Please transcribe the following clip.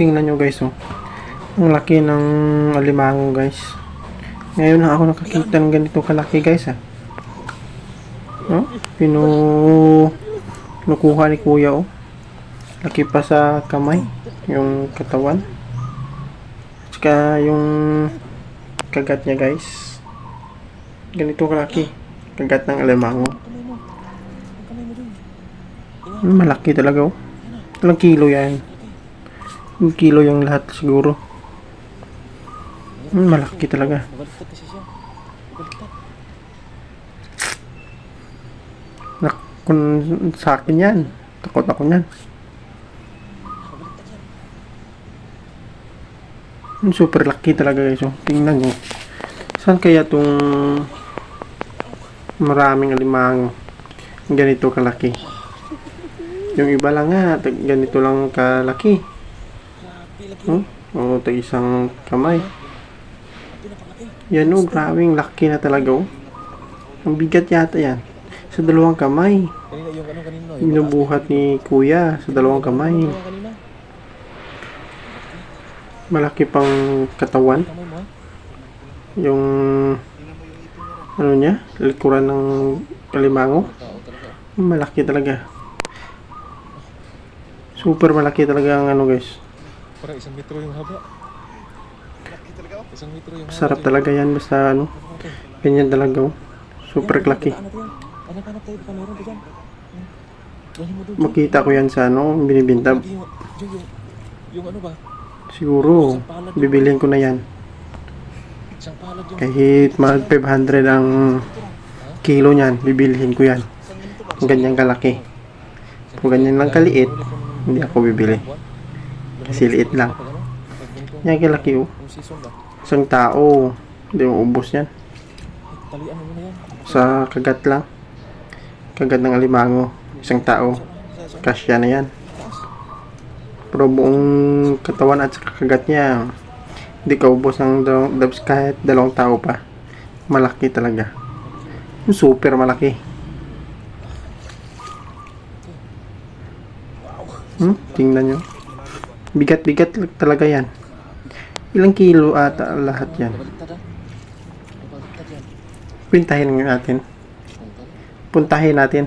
tingnan nyo guys oh. Ang laki ng alimango guys. Ngayon na ako nakakita ng ganito kalaki guys ah. Oh, pinu kinukuha ni kuya oh. Laki pa sa kamay. Yung katawan. Tsaka yung kagat niya guys. Ganito kalaki. Kagat ng alimango. Malaki talaga oh. Ilang kilo yan? Yung kilo yung lahat siguro. Hmm, malaki talaga. Nak kung sa akin yan. Takot ako yan. Babaliktad yan. Hmm, super laki talaga guys. Oh. Tingnan nyo. Saan kaya tong maraming alimango? Ganito kalaki. Yung iba lang nga, ganito lang kalaki. Hmm? O, tag isang kamay. Yan oh, grabing laki na talaga oh. Ang bigat yata yan. Sa dalawang kamay. Ano. Binubuhat ni kuya sa dalawang kamay. Kanina. Malaki pang katawan. Yung ano niya, likuran ng kalimango. Malaki talaga. Super malaki talaga ang ano guys. Parang isang metro yung haba. Isang metro yung haba. Sarap talaga yan basta ano. Ganyan talaga oh. Super laki. Ano? Hanap-hanap tayo baka meron pa dyan. Makita ko yan sa ano, binibinta. Yung, yung, yung, yung ano ba? Siguro, bibiliin ko na yan. Kahit mahal 500 ang kilo niyan, bibilihin ko yan. Kung ganyan kalaki. Kung ganyan lang kaliit, hindi ako bibili. Kasi liit lang. Yan kalaki oh. Isang tao, hindi mo ubos yan. Sa kagat lang. Kagat ng alimango. Isang tao. Kasya na yan. Pero buong katawan at saka kagat niya, hindi ka ubos ng dalawang, kahit dalawang tao pa. Malaki talaga. Super malaki. Hmm? Tingnan nyo. Bigat-bigat talaga yan. Ilang kilo ata lahat yan. Pintahin natin. Punta. Puntahin natin.